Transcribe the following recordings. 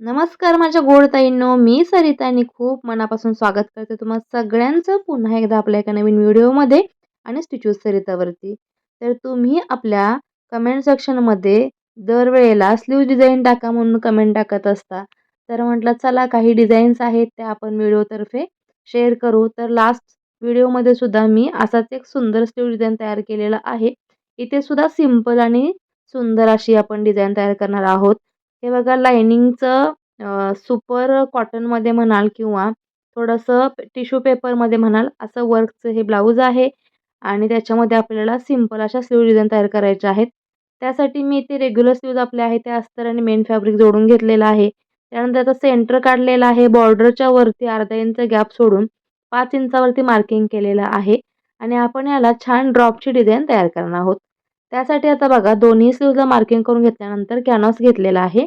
नमस्कार माझ्या गोड ताईंनो मी सरिता आणि खूप मनापासून स्वागत करते तुम्हाला सगळ्यांचं पुन्हा एकदा आपल्या एका नवीन व्हिडिओमध्ये आणि स्टिच्यूज सरितावरती. तर तुम्ही आपल्या कमेंट सेक्शनमध्ये दरवेळेला स्लीव डिझाईन टाका म्हणून कमेंट टाकत असता. तर म्हटलं चला काही डिझाईन्स आहेत त्या आपण व्हिडिओतर्फे शेअर करू. तर लास्ट व्हिडिओमध्ये सुद्धा मी असाच एक सुंदर स्लीव डिझाईन तयार केलेला आहे. इथे सुद्धा सिंपल आणि सुंदर अशी आपण डिझाईन तयार करणार आहोत. हे बघा लायनिंगचं सुपर कॉटनमध्ये म्हणाल किंवा थोडंसं टिश्यू पेपरमध्ये म्हणाल असं वर्कचं हे ब्लाऊज आहे आणि त्याच्यामध्ये आपल्याला सिंपल अशा स्लीव डिझाईन तयार करायच्या आहेत. त्यासाठी मी इथे रेग्युलर स्लीव्ज आपले आहे ते अस्तर आणि मेन फॅब्रिक जोडून घेतलेलं आहे. त्यानंतर त्याचा सेंटर काढलेला आहे बॉर्डरच्या वरती अर्धा इंच गॅप सोडून पाच इंचावरती मार्किंग केलेलं आहे आणि आपण याला छान ड्रॉपची डिझाईन तयार करणार आहोत. त्यासाठी आता बघा दोन्ही स्लीवला मार्किंग करून घेतल्यानंतर कॅनॉस घेतलेला आहे.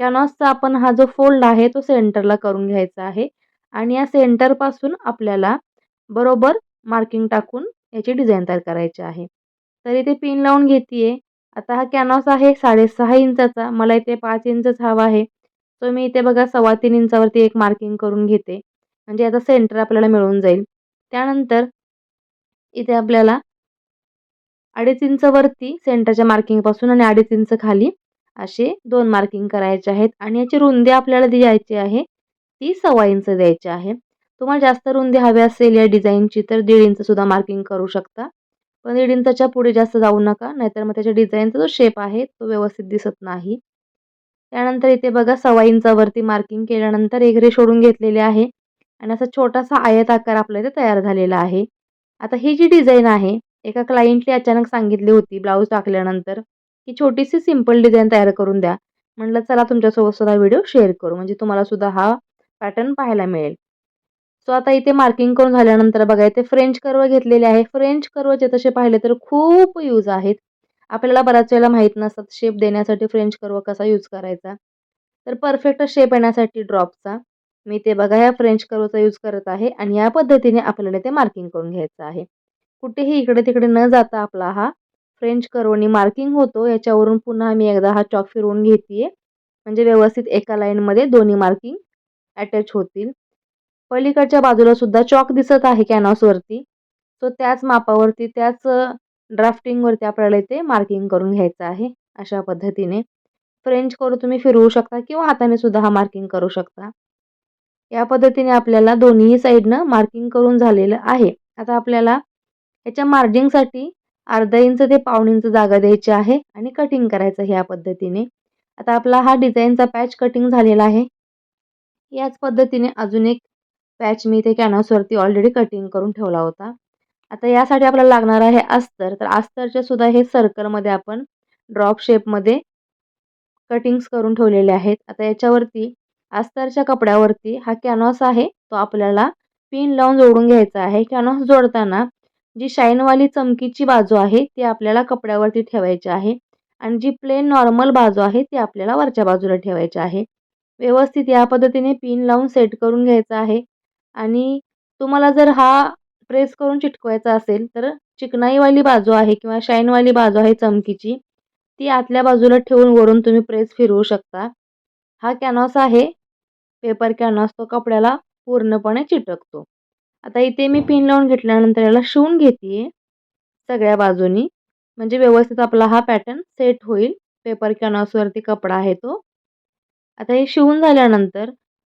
कॅनॉसचा आपण हा जो फोल्ड आहे तो सेंटरला करून घ्यायचा आहे. आणि या सेंटरपासून आपल्याला बरोबर मार्किंग टाकून याची डिझाईन तयार करायची आहे. तर इथे पिन लावून घेते आता हा कॅनॉस आहे साडेसहा इंचाचा. मला इथे पाच इंचच हवा आहे. सो मी इथे बघा सव्वा तीन इंचावरती एक मार्किंग करून घेते. म्हणजे याचा सेंटर आपल्याला मिळून जाईल. त्यानंतर इथे आपल्याला अडीच इंच वरती सेंटरच्या मार्किंगपासून आणि अडीच इंच खाली असे दोन मार्किंग करायचे आहेत. आणि याची रुंदी आपल्याला द्यायची आहे ती सव्वा इंच द्यायची आहे. तुम्हाला जास्त रुंदी हवी असेल या डिझाईनची तर दीड इंच सुद्धा मार्किंग करू शकता. पण दीड इंचाच्या पुढे जास्त जाऊ नका नाहीतर मग त्याच्या डिझाईनचा जो शेप आहे तो व्यवस्थित दिसत नाही. त्यानंतर इथे बघा सव्वा इंचावरती मार्किंग केल्यानंतर एक रे सोडून घेतलेली आहे. आणि असा छोटासा आयत आकार आपल्या इथे तयार झालेला आहे. आता ही जी डिझाईन आहे एका क्लायंटने अचानक सांगितली होती ब्लाऊज टाकल्यानंतर की छोटीशी सिंपल डिझाईन तयार करून द्या. म्हटलं चला तुमच्यासोबत सुद्धा व्हिडिओ शेअर करू. म्हणजे तुम्हाला सुद्धा हा पॅटर्न पाहायला मिळेल. सो आता इथे मार्किंग करून झाल्यानंतर बघा इथे फ्रेंच कर्व घेतलेले आहे. फ्रेंच कर्वचे तसे पाहिले तर खूप यूज आहेत. आपल्याला बऱ्याच वेळेला माहीत नसतात शेप देण्यासाठी फ्रेंच कर्व कसा यूज करायचा. तर परफेक्ट शेप येण्यासाठी ड्रॉपचा मी ते बघा या फ्रेंच कर्वचा यूज करत आहे आणि या पद्धतीने आपल्याला ते मार्किंग करून घ्यायचं आहे. कुठेही इकडे तिकडे न जाता आपला हा फ्रेंच करवणी मार्किंग होतो. याच्यावरून पुन्हा मी एकदा हा चॉक फिरवून घेते म्हणजे व्यवस्थित एका लाईनमध्ये दोन्ही मार्किंग अटॅच होतील. पलीकडच्या बाजूला सुद्धा चॉक दिसत आहे कॅनॉसवरती सो त्याच मापावरती त्याच ड्राफ्टिंगवरती आपल्याला इथे मार्किंग करून घ्यायचं आहे. अशा पद्धतीने. फ्रेंच करू तुम्ही फिरवू शकता किंवा हाताने सुद्धा हा मार्किंग करू शकता. या पद्धतीने आपल्याला दोन्ही साईडनं मार्किंग करून झालेलं आहे. आता आपल्याला याच्या मार्जिंगसाठी अर्धा इंच ते पाऊण इंच जागा द्यायची आहे आणि कटिंग करायचं ह्या पद्धतीने. आता आपला हा डिझाईनचा पॅच कटिंग झालेला आहे. याच पद्धतीने अजून एक पॅच मी इथे कॅनव्हसवरती ऑलरेडी कटिंग करून ठेवला होता. आता यासाठी आपल्याला लागणार आहे अस्तर. तर अस्तरचे सुद्धा हे सर्कलमध्ये आपण ड्रॉप शेपमध्ये कटिंग्स करून ठेवलेले आहेत. आता याच्यावरती अस्तरच्या कपड्यावरती हा कॅनव्हास आहे. तो आपल्याला पिन लावून जोडून घ्यायचा आहे. कॅनव्हास जोडताना जी शाईनवाली चमकीची बाजू आहे ती आपल्याला कपड्यावरती ठेवायची आहे आणि जी प्लेन नॉर्मल बाजू आहे ती आपल्याला वरच्या बाजूला ठेवायची आहे. व्यवस्थित या पद्धतीने पिन लावून सेट करून घ्यायचा आहे आणि तुम्हाला जर हा प्रेस करून चिटकवायचा असेल तर चिकनाईवाली बाजू आहे किंवा शाईनवाली बाजू आहे चमकीची ती आतल्या बाजूला ठेवून वरून तुम्ही प्रेस फिरवू शकता. हा कॅनॉस आहे पेपर कॅनॉस तो कपड्याला पूर्णपणे चिटकतो. आता इथे मी पिन लावून घेतल्यानंतर याला शिवून घेते सगळ्या बाजूनी. म्हणजे व्यवस्थित आपला हा पॅटर्न सेट होईल. पेपर कॅनॉसवरती कपडा आहे तो. आता हे शिवून झाल्यानंतर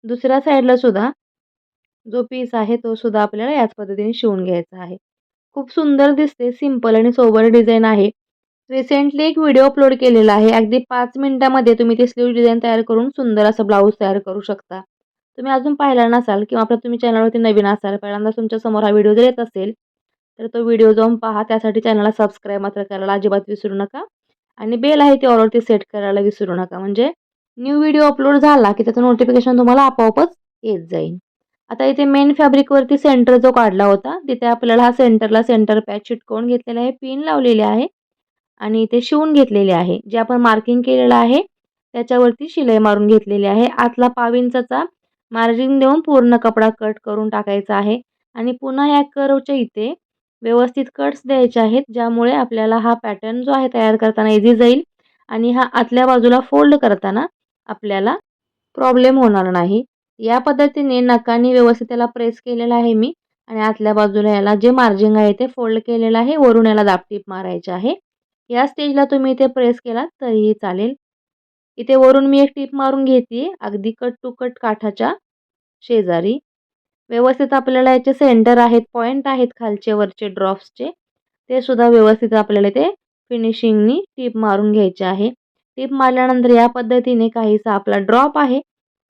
दुसऱ्या साईडला सुद्धा जो पीस आहे तो सुद्धा आपल्याला याच पद्धतीने शिवून घ्यायचा आहे. खूप सुंदर दिसते. सिंपल आणि सोबर डिझाईन आहे. रिसेंटली एक व्हिडिओ अपलोड केलेला आहे. अगदी पाच मिनिटामध्ये तुम्ही ते स्लीव डिझाईन तयार करून सुंदर असं ब्लाऊज तयार करू शकता. तुम्ही अजून पाहिला नसाल किंवा आपल्या तुम्ही चॅनलवरती नवीन असाल पहिल्यांदा तुमच्यासमोर हा व्हिडिओ जर येत असेल तर तो व्हिडिओ जाऊन पहा. त्यासाठी चॅनलला सबस्क्राईब मात्र करायला अजिबात विसरू नका. आणि बेल आहे ती ऑलवरती सेट करायला विसरू नका. म्हणजे न्यू व्हिडिओ अपलोड झाला की त्याचं नोटिफिकेशन तुम्हाला आपोआपच येत जाईल. आता इथे मेन फॅब्रिकवरती सेंटर जो काढला होता तिथे आपल्याला हा सेंटरला सेंटर पॅच चिटकवून घेतलेला आहे पिन लावलेले आहे आणि इथे शिवून घेतलेले आहे. जे आपण मार्किंग केलेलं आहे त्याच्यावरती शिलाई मारून घेतलेली आहे. आतला पाव इंचाचा मार्जिन देऊन पूर्ण कपडा कट करून टाकायचा आहे आणि पुन्हा या कर्वच्या इथे व्यवस्थित कट्स द्यायचे आहेत ज्यामुळे आपल्याला हा पॅटर्न जो आहे तयार करताना इझी जाईल आणि हा आतल्या बाजूला फोल्ड करताना आपल्याला प्रॉब्लेम होणार नाही. या पद्धतीने नकानी व्यवस्थित त्याला प्रेस केलेला आहे मी आणि आतल्या बाजूला याला जे मार्जिंग आहे ते फोल्ड केलेलं आहे वरून याला दापटीप मारायचे आहे. या स्टेजला तुम्ही इथे प्रेस केला तरीही चालेल. इथे वरून मी एक टीप मारून घेते अगदी कट टू कट काठाच्या शेजारी. व्यवस्थित आपल्याला याचे सेंटर आहेत पॉईंट आहेत खालचे वरचे ड्रॉप्सचे ते सुद्धा व्यवस्थित आपल्याला ते फिनिशिंगनी टीप मारून घ्यायचे आहे. टीप मारल्यानंतर या पद्धतीने काहीसा आपला ड्रॉप आहे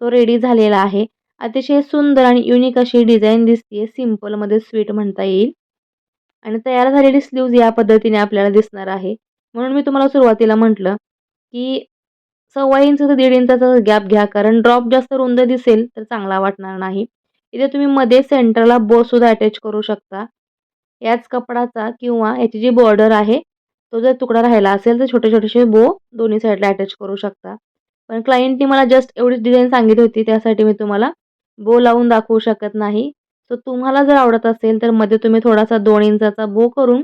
तो रेडी झालेला आहे. अतिशय सुंदर आणि युनिक अशी डिझाईन दिसते सिम्पलमध्ये स्वीट म्हणता येईल. आणि तयार झालेली स्लीव्ज या पद्धतीने आपल्याला दिसणार आहे. म्हणून मी तुम्हाला सुरुवातीला म्हटलं की सव्वा इंच ते दीड इंचाचा गॅप घ्या. कारण ड्रॉप जास्त रुंद दिसेल तर चांगला वाटणार नाही. इथे तुम्ही मध्ये सेंटरला बोसुद्धा अटॅच करू शकता. याच कपडाचा किंवा याची जी बॉर्डर आहे तो जर तुकडा राहिला असेल तर छोटे छोटेसे बो दोन्ही साईडला अटॅच करू शकता. पण क्लायंटनी मला जस्ट एवढीच डिझाईन सांगितली होती त्यासाठी मी तुम्हाला बो लावून दाखवू शकत नाही. सो तुम्हाला जर आवडत असेल तर मध्ये तुम्ही थोडासा दोन इंचाचा बो करून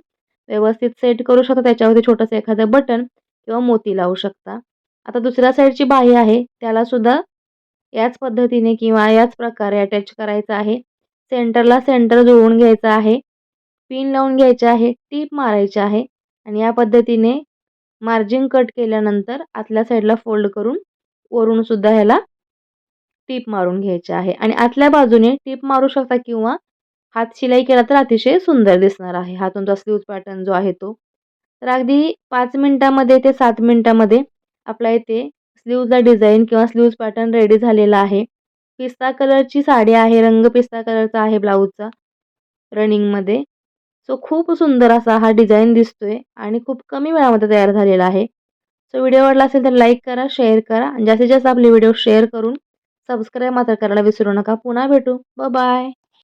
व्यवस्थित सेट करू शकता. त्याच्यावरती छोटंसं एखादं बटन किंवा मोती लावू शकता. आता दुसऱ्या साईडची बाही आहे. त्याला सुद्धा याच पद्धतीने किंवा याच प्रकारे अटॅच करायचं आहे. सेंटरला सेंटर जुळवून घ्यायचं आहे. पिन लावून घ्यायचे आहे. टीप मारायचे आहे. आणि या पद्धतीने मार्जिन कट केल्यानंतर आतल्या साईडला फोल्ड करून वरून सुद्धा ह्याला टीप मारून घ्यायचे आहे. आणि आतल्या बाजूने टीप मारू शकता किंवा हात शिलाई केला तर अतिशय सुंदर दिसणार आहे. हा तुमचा स्लीव्ज पॅटर्न जो आहे तो. तर अगदी पाच मिनटामध्ये ते सात मिनटामध्ये आपला इथे स्लीव्जला डिझाईन किंवा स्लीव्ज पॅटर्न रेडी झालेला आहे. पिस्ता कलरची साडी आहे रंग पिस्ता कलरचा आहे ब्लाऊजचा रनिंगमध्ये सो खूप सुंदर असा हा डिझाईन दिसतोय आणि खूप कमी वेळामध्ये तयार झालेला आहे. सो व्हिडिओ आवडला असेल तर लाईक करा शेअर करा आणि जास्तीत जास्त आपले व्हिडिओ शेअर करून सबस्क्राईब मात्र करायला विसरू नका. पुन्हा भेटू. ब बाय